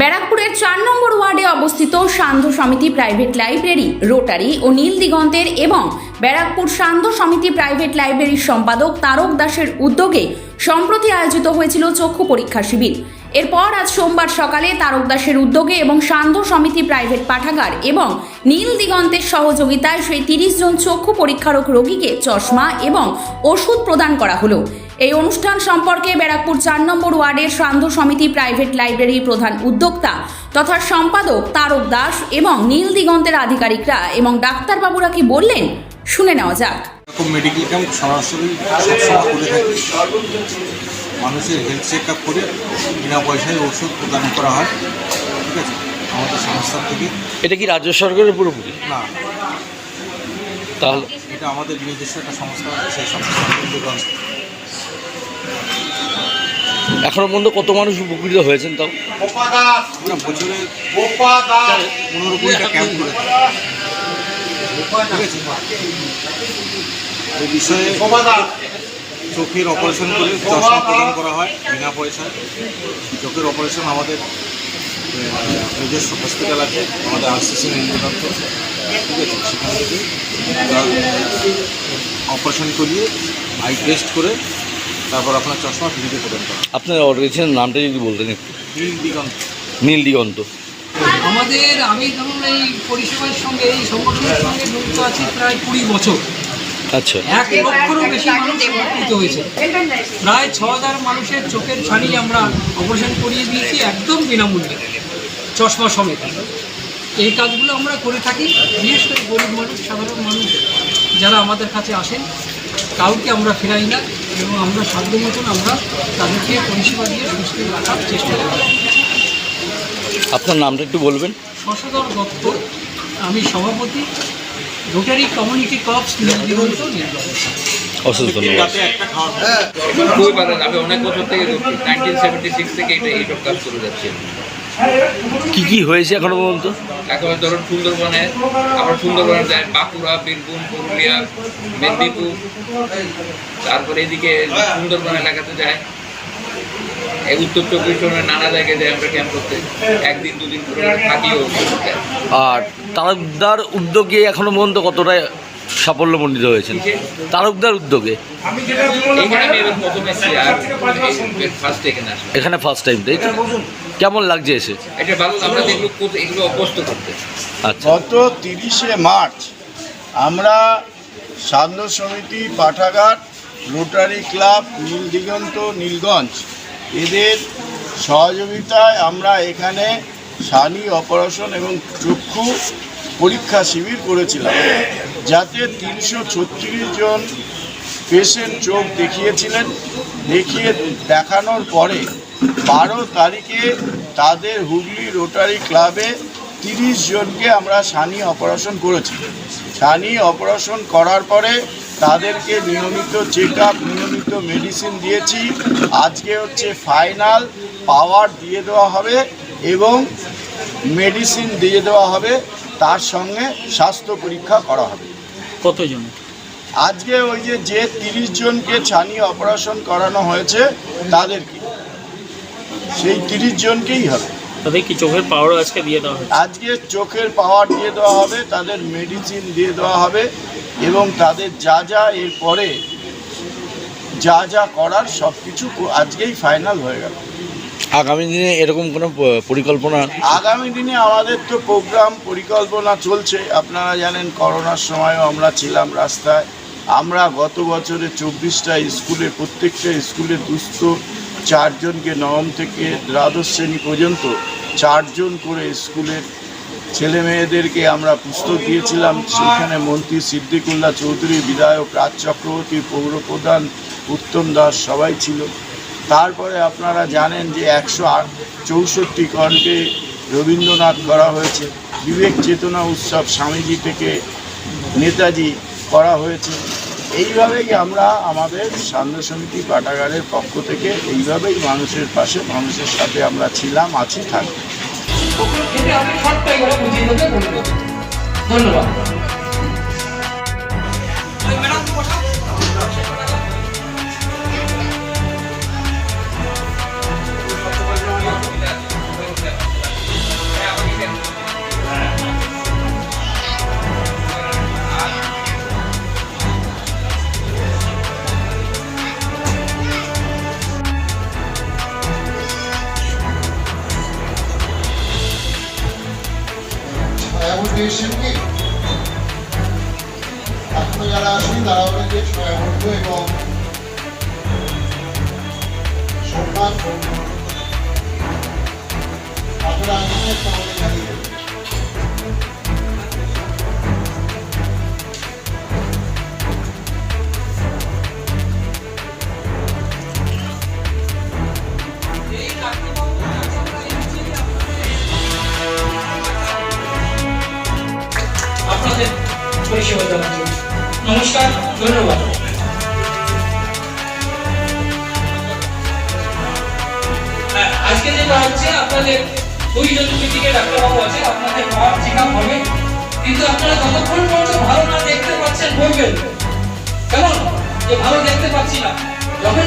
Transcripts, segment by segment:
ব্যারাকপুরের চার নম্বর ওয়ার্ডে অবস্থিত সান্ধ্য সমিতি প্রাইভেট লাইব্রেরি, রোটারি ও নীল দিগন্তের এবং ব্যারাকপুর সান্ধ্য সমিতি প্রাইভেট লাইব্রেরির সম্পাদক তারক দাসের উদ্যোগে সম্প্রতি আয়োজিত হয়েছিল চক্ষু পরীক্ষা শিবির। এরপর আজ সোমবার সকালে তারক দাসের উদ্যোগে এবং সান্ধ্য সমিতি প্রাইভেট পাঠাগার এবং নীল দিগন্তের সহযোগিতায় সেই তিরিশ জন চক্ষু পরীক্ষারক রোগীকে চশমা এবং ওষুধ প্রদান করা হলো। এই অনুষ্ঠান সম্পর্কে ব্যারাকপুর চার নম্বর ওয়ার্ডের সান্ধ্য সমিতি প্রাইভেট লাইব্রেরির প্রধান উদ্যোক্তা তথা সম্পাদক তারক দাস এবং নীল দিগন্তের আধিকারিকরা এবং ডাক্তারবাবুরা কি বললেন শুনে নেওয়া যাক। এরকম মেডিকেল ক্যাম্প সরাসরি সবসময় করে থাকি। মানুষের হেলথ চেক আপ করে বিনা পয়সায় ওষুধ প্রদান করা হয়। ঠিক আছে? আমাদের সংস্থার থেকে। এটা কি রাজ্য সরকারের পুরোপুরি? না। তাহলে এটা আমাদের নিজস্ব একটা সংস্থা আছে সেই উদ্যোগ এখনও পর্যন্ত কত মানুষ উপকৃত হয়েছেন তাও? বিষয়ে চোখের অপারেশন করে চশমা প্রদান করা হয় বিনা পয়সায় চোখের অপারেশন আমাদের নিজস্ব হসপিটাল আছে আমাদের আরসিসি নির্মাণার্থ ঠিক আছে, সেখান থেকে অপারেশন করিয়ে আই টেস্ট করে তারপর আপনার চশমা ফ্রিতে প্রদান করা আপনার অর্গানাইজেশনের নামটা যদি বলতেন একটু। নীল দিগন্ত আমাদের আমি ধরুন এই পরিষেবার সঙ্গে এই সংগঠনের সঙ্গে যুক্ত আছি প্রায় কুড়ি বছর। আচ্ছা। এক লক্ষেরও বেশি মানুষ উপকৃত হয়েছে। প্রায় ছ হাজার মানুষের চোখের ছানি আমরা অপারেশন করিয়ে দিয়েছি একদম বিনামূল্যে চশমা সমেত। এই কাজগুলো আমরা করে থাকি। বিশেষ করে গরিব মানুষ সাধারণ মানুষ যারা আমাদের কাছে আসেন কাউকে আমরা ফেরাই না এবং আমরা সাধ্য মতন আমরা তাদেরকে পরিষেবা দিয়ে সুস্থ রাখার চেষ্টা করি আপনার নামটা একটু বলবেন? শশধর দত্ত আমি সভাপতি রোটারি কমিউনিটি কপস নির্দিগন্ত নির্বাচন অসুস্থ ধন্যবাদ খুবই ভালো আমি অনেক বছর থেকে নাইনটিন সেভেন্টি সিক্স থেকে এটা এইসব কাজ করে যাচ্ছি কি কি হয়েছে এখনও পর্যন্ত? এখন ধরুন সুন্দরবনে আবার সুন্দরবনে যায় বাঁকুড়া বীরভূম পুরুলিয়া মেদিনীপুর তারপরে এদিকে সুন্দরবন এলাকাতে যায়। এই উত্তর চব্বিশ পরগনার নানা জায়গায় যায় আমরা ক্যাম্প করতে। একদিন দুদিন করে থাকিও আর তারকদার উদ্যোগে এখনও পর্যন্ত কতটা সাফল্যমণ্ডিত হয়েছেন? তারকদার উদ্যোগে? ফার্স্ট এখানে ফার্স্ট টাইম তাই তো? কেমন লাগছে এসে? এটা ভালো আমরা এগুলো এগুলো অভ্যস্ত করতে। আচ্ছা। গত তিরিশে মার্চ আমরা সান্ধ্য সমিতি পাঠাগার রোটারি ক্লাব নীল দিগন্ত নীলগঞ্জ এদের সহযোগিতায় আমরা এখানে সানি অপারেশন এবং চক্ষু পরীক্ষা শিবির করেছিলাম যাতে তিনশো ছত্রিশ জন পেশেন্ট চোখ দেখিয়েছিলেন দেখিয়ে দেখানোর পরে বারো তারিখে তাদের হুগলি রোটারি ক্লাবে তিরিশ জনকে আমরা সানি অপারেশন করেছি। সানি অপারেশন করার পরে তাদেরকে নিয়মিত চেক আপ নিয়মিত মেডিসিন দিয়েছি। আজকে হচ্ছে ফাইনাল পাওয়ার দিয়ে দেওয়া হবে এবং মেডিসিন দিয়ে দেওয়া হবে। তার সঙ্গে স্বাস্থ্য পরীক্ষা করা হবে। কতজন? আজকে ওই যে যে তিরিশ জনকে ছানি অপারেশন করানো হয়েছে তাদেরকে। সেই তিরিশ জনকেই হবে। তাদের কি চোখের পাওয়ারও আজকে দিয়ে দেওয়া হবে আজকে চোখের পাওয়ার দিয়ে দেওয়া হবে তাদের মেডিসিন দিয়ে দেওয়া হবে এবং তাদের যা যা এরপরে যা যা করার সব কিছু আজকেই ফাইনাল হয়ে গেল। আগামী দিনে এরকম কোনো পরিকল্পনা? আগামী দিনে আমাদের তো প্রোগ্রাম পরিকল্পনা চলছে। আপনারা জানেন করোনার সময়ও আমরা ছিলাম রাস্তায়। আমরা গত বছরে চব্বিশটা স্কুলে প্রত্যেকটা স্কুলে দুস্থ চারজনকে নবম থেকে দ্বাদশ শ্রেণি পর্যন্ত চারজন করে স্কুলের ছেলে মেয়েদেরকে আমরা পুস্তক দিয়েছিলাম। সেখানে মন্ত্রী সিদ্দিকুল্লাহ চৌধুরী, বিধায়ক রাজ চক্রবর্তী, পৌরপ্রধান উত্তম দাস সবাই ছিল। তারপরে আপনারা জানেন যে একশো চৌষট্টি কণ্ঠে রবীন্দ্রনাথ করা হয়েছে। বিবেক চেতনা উৎসব স্বামীজি থেকে নেতাজি করা হয়েছে। এইভাবেই আমরা আমাদের সান্ধ্য সমিতি পাঠাগারের পক্ষ থেকে এইভাবেই মানুষের পাশে, মানুষের সাথে আমরা ছিলাম, আছি দেবে ধন্যবাদ। সোমনাথ আপনারা পরিষেবা দেওয়ার নমস্কার ধন্যবাদ। যেটা হচ্ছে আপনাদের দুইজন দিকে ডাক্তারবাবু আছে, আপনাদের মার চেক হবে। কিন্তু আপনারা যতক্ষণ পর্যন্ত ভালো না দেখতে পাচ্ছেন বলবেন কেমন? যে ভালো দেখতে পাচ্ছি না, যখন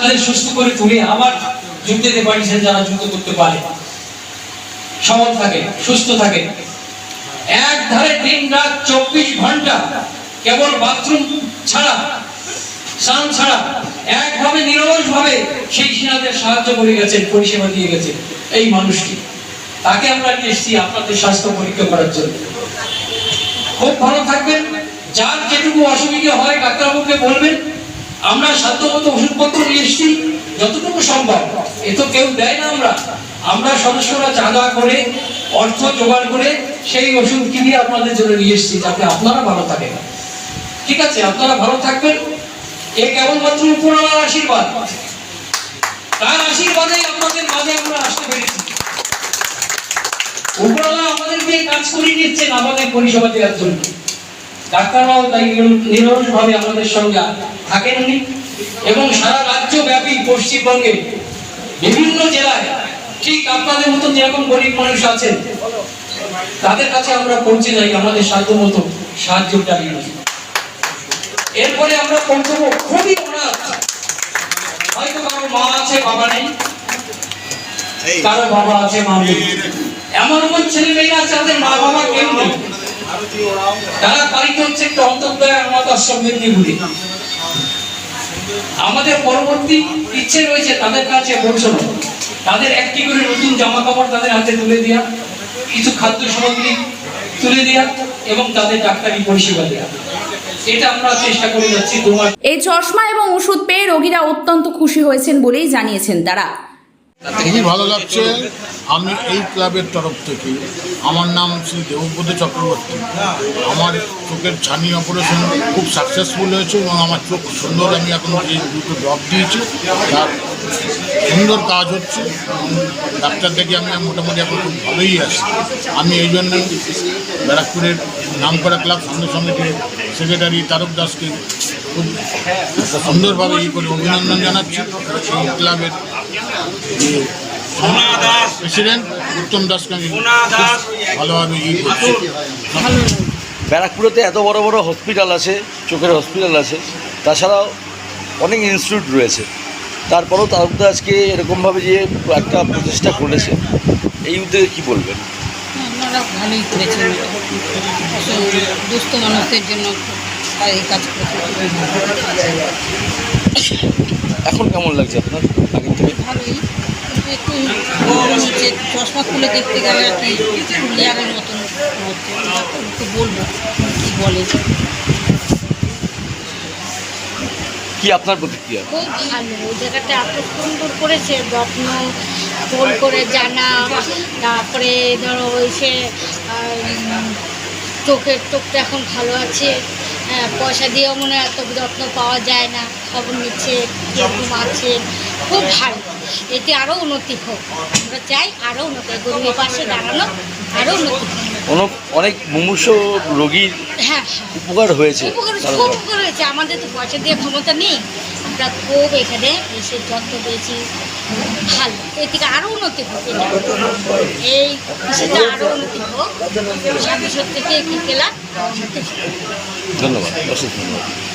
তাদের সুস্থ করে তুলে আবার যুদ্ধ দিতে পারিয়েছেন যারা যুদ্ধ করতে পারে। সবল থাকে, সুস্থ থাকে। এক ধারে দিন রাত চব্বিশ ঘণ্টা কেবল বাথরুম ছাড়া, স্নান ছাড়া, একভাবে নিরলস ভাবে সেই সেনাদের সাহায্য করে গেছেন, পরিষেবা দিয়ে গেছেন এই মানুষটি। তাকে আমরা নিয়ে এসেছি আপনাদের স্বাস্থ্য পরীক্ষা করার জন্য। খুব ভালো থাকবেন। যার যেটুকু অসুবিধা হয়, ডাক্তারবাবুকে বলবেন। আমরা সাধ্যমতো ওষুধপত্র নিয়ে এসেছি, যতটুকু সম্ভব। এ তো কেউ দেয় না আমরা। আমরা সদস্যরা চাঁদা করে, অর্থ জোগাড় করে সেই ওষুধ কিনে আপনাদের জন্য নিয়ে এসেছি, যাতে আপনারা ভালো থাকেন। ঠিক আছে, আপনারা ভালো থাকবেন। এ কেবলমাত্র উপরওয়ালার আশীর্বাদ। তার আশীর্বাদে আপনাদের মাঝে আমরা আসতে পেরেছি। উপরওয়ালা আমাদেরকে কাজ করিয়ে নিচ্ছেন আমাদের পরিষেবা দেওয়ার জন্য। ডাক্তাররাও তাই নিরলস আমাদের সঙ্গে থাকেন উনি। এবং সারা রাজ্য ব্যাপী পশ্চিমবঙ্গে বিভিন্ন জেলায় ঠিক আপনাদের মতো যেরকম গরিব মানুষ আছেন তাদের কাছে আমরা পৌঁছে যাই আমাদের সাধ্য মতো সাহায্য চালিয়ে। এরপরে আমরা পৌঁছবো খুবই অনাথ। হয়তো কারও মা আছে বাবা নেই। কারও বাবা আছে মা নেই। এমন এমন ছেলে মেয়েরা আছে যাদের মা বাবা কেউ নেই। তারা পালিত হচ্ছে একটা অন্তর্দয় আশ্রম মেদিনীপুরে আমাদের পরবর্তী ইচ্ছে রয়েছে তাদের কাছে পৌঁছানো। তাদের একটি করে নতুন জামা কাপড় তাদের হাতে তুলে দেওয়া কিছু খাদ্য সামগ্রী তুলে দেওয়া এবং তাদের ডাক্তারি পরিষেবা দেওয়া এই চশমা এবং ওষুধ পেয়ে রোগীরা অত্যন্ত খুশি হয়েছেন বলেই জানিয়েছেন তারা। খুবই ভালো লাগছে। আমি এই ক্লাবের তরফ থেকে আমার নাম শ্রী দেবব্রত চক্রবর্তী। আমার চোখের ছানি অপারেশন খুব সাকসেসফুল হয়েছে এবং আমার চোখ সুন্দর। আমি এখন যে দুটো ড্রপ দিয়েছি, তার সুন্দর কাজ হচ্ছে। ডাক্তার থেকে আমি মোটামুটি এখন খুব ভালোই আছি। আমি এই জন্য ব্যারাকপুরের নামকরা ক্লাব সঙ্গে সমিতির সেক্রেটারি তারক দাসকে খুব সুন্দরভাবে ই করে অভিনন্দন জানাচ্ছি। এই ক্লাবের উত্তম ভালোভাবে ব্যারাকপুরেতে এত বড় বড় হসপিটাল আছে চোখের হসপিটাল আছে তাছাড়াও অনেক ইনস্টিটিউট রয়েছে। তারপরেও তারকদা আজকে এরকমভাবে যে একটা প্রচেষ্টা করেছে এই উদ্যোগে কী বলবেন? ভালোই করেছেন। দুস্থ মানুষদের জন্য এই কাজ করেছেন এখন কেমন লাগছে আপনার? আগের থেকে? ভালোই একটু হচ্ছে চশমা খুলে দেখতে গেলে আর কি মতন হচ্ছে। বলব কি বলে। কি আপনার প্রতিক্রিয়া? খুব ভালো ওই জায়গাটা এত সুন্দর করেছে যত্ন ফোন করে জানা তারপরে ধরো ওই সে চোখের চোখটা এখন ভালো আছে হ্যাঁ, পয়সা দিয়েও মনে হয় এত যত্ন পাওয়া যায় না। খবর নিচ্ছে যেরকম আছে খুব ভালো। এতে আরও উন্নতি হোক। আমরা চাই আরও উন্নতি। গরিবের পাশে দাঁড়ানো আরও উন্নতি হোক। অনেক মুমূর্ষ রোগীর হ্যাঁ উপকার হয়েছে খুব উপকার হয়েছে। আমাদের তো পয়সা দিয়ে ক্ষমতা নেই। আমরা খুব এখানে এসে যত্ন পেয়েছি। ভালো। এর থেকে আরও উন্নতি হোক এই কৃষিটা আরও উন্নতি হোক। সামনে থেকে কি পেলাম ধন্যবাদ। অশেষ ধন্যবাদ।